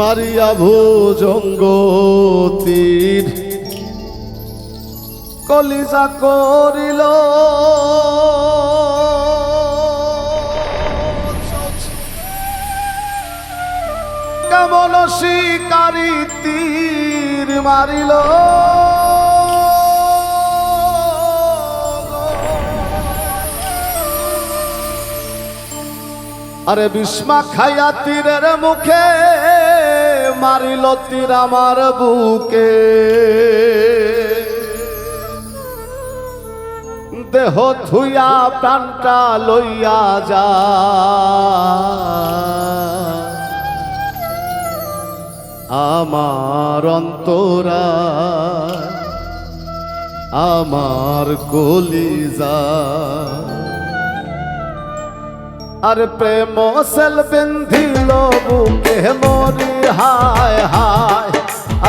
মারিয়া ভুজঙ্গ কলিজা করিল। কেমন শিকারি তীর মারিল। আরে বিস্মা খাইয়া তীরের মুখে মারিল তীর আমার বুকে। দেহ থুইয়া প্রাণটা লইয়া যা। আমার অন্তরা আমার কলিজা। আর প্রেম সেল বিন্ধিল বুকে মরি হায় হায়।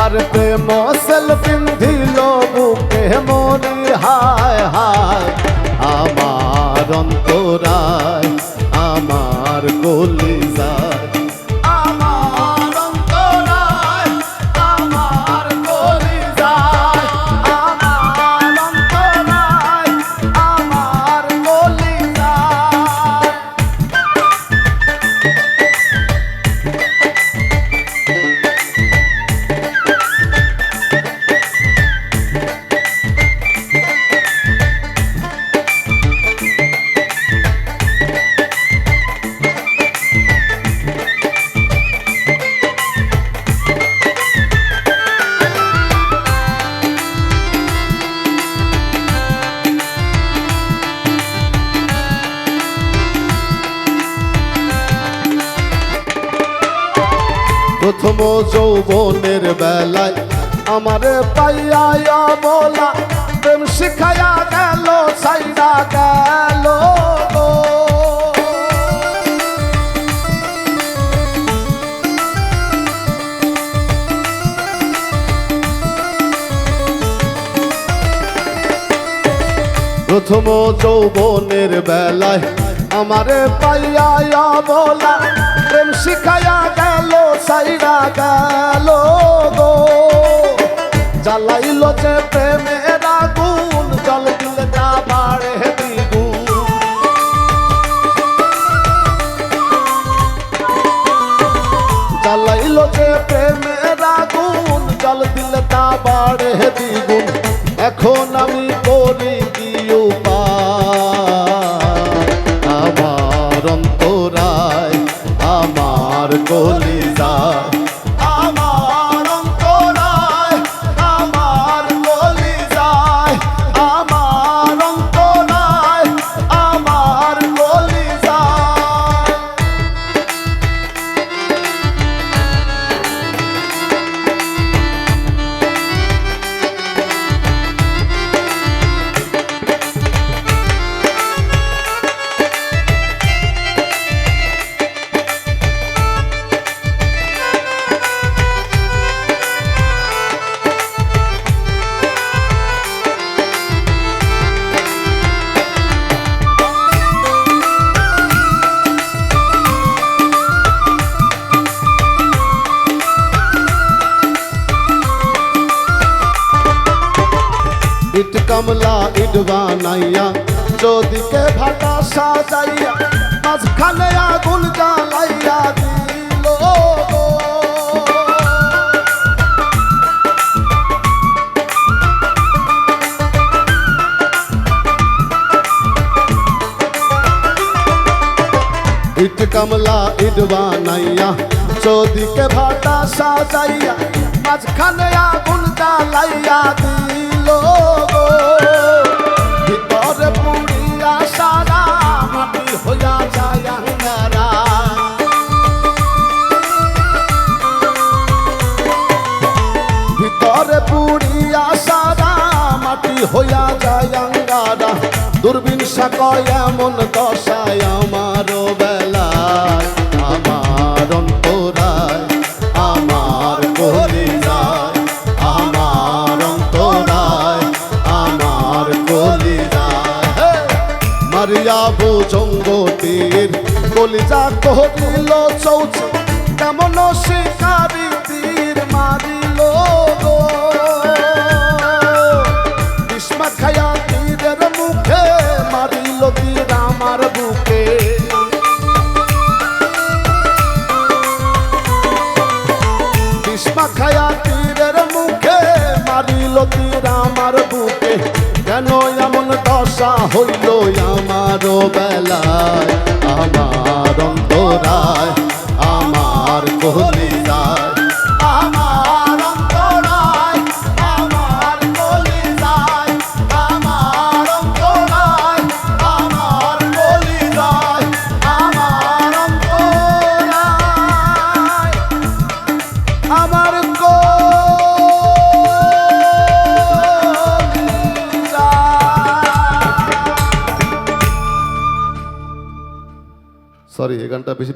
আর প্রেম সেল বিন্ধিল বুকে মরি প্রথম যৌবনের বেলায় আমারে পাইয়া বলা প্রেম শিখাইয়া গেল সাইডা গেল। প্রথম যৌবনের বেলায় আমারে পাইয়া বলা প্রেম শিখাইয়া গেল সাইরা গেল গো। জ্বালাইল যে প্রেমের আগুন, জল দিলে তা বাড়ে দ্বিগুণ জ্বালাইল যে প্রেমের আগুন, জল দিলে তা বাড়ে দ্বিগুণ এখন আমি করি কি উপায়? আমার কামলা ইট বানাইয়া চোদিকে ভাটা সাজাইয়া, মাঝখানে আগুন জ্বালাইয়া দিল ইট কামলা ইট বানাইয়া চোদিকে ভাটা সাজাইয়া, মাঝখানে আগুন জ্বালাইয়া দিল হইয়া যায় আঙ্গারা। দূরবীন সাকয় এমন দশায় কলিজা কহিল চৌচ, কেমন শিকারি তীর মারিল গো। বিস্মা খায়া তীরের মুখে মারিল তীর আমার বুকে। বিস্মা খায়া তীরের মুখে মারিল তীর আমার বুকে। কেন এমন দশা হইল আমার বেলায়। আমার অন্তরায়, আমার কলিজায় আমার অন্তরায়, আমার কলিজায় আমার অন্তরায়, আমার কলিজায় আমার অন্তরায়, আমার सारी एक घंटा बीस